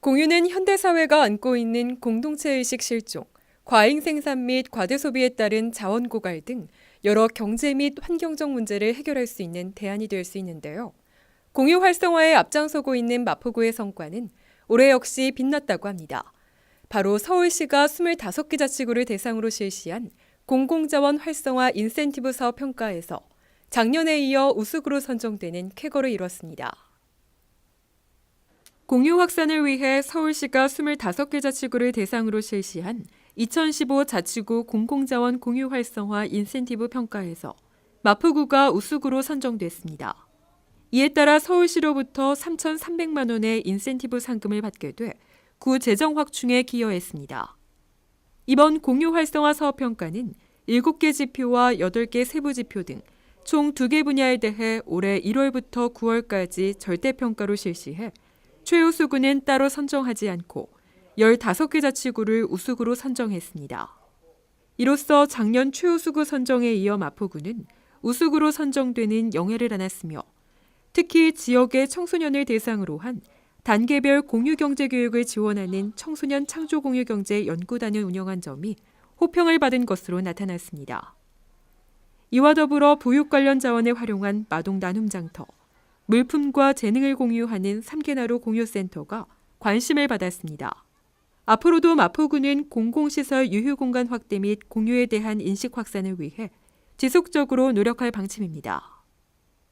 공유는 현대사회가 안고 있는 공동체의식 실종, 과잉 생산 및 과대 소비에 따른 자원 고갈 등 여러 경제 및 환경적 문제를 해결할 수 있는 대안이 될 수 있는데요. 공유 활성화에 앞장서고 있는 마포구의 성과는 올해 역시 빛났다고 합니다. 바로 서울시가 25개 자치구를 대상으로 실시한 공공자원 활성화 인센티브 사업 평가에서 작년에 이어 우수구로 선정되는 쾌거를 이뤘습니다. 공유 확산을 위해 서울시가 25개 자치구를 대상으로 실시한 2015 자치구 공공자원 공유 활성화 인센티브 평가에서 마포구가 우수구로 선정됐습니다. 이에 따라 서울시로부터 3,300만 원의 인센티브 상금을 받게 돼 구 재정 확충에 기여했습니다. 이번 공유 활성화 사업 평가는 7개 지표와 8개 세부 지표 등 총 2개 분야에 대해 올해 1월부터 9월까지 절대 평가로 실시해 최우수구는 따로 선정하지 않고 15개 자치구를 우수구로 선정했습니다. 이로써 작년 최우수구 선정에 이어 마포구는 우수구로 선정되는 영예를 안았으며 특히 지역의 청소년을 대상으로 한 단계별 공유경제 교육을 지원하는 청소년 창조 공유경제 연구단을 운영한 점이 호평을 받은 것으로 나타났습니다. 이와 더불어 보육 관련 자원을 활용한 마동 나눔 장터, 물품과 재능을 공유하는 삼계나루 공유센터가 관심을 받았습니다. 앞으로도 마포구는 공공시설 유휴공간 확대 및 공유에 대한 인식 확산을 위해 지속적으로 노력할 방침입니다.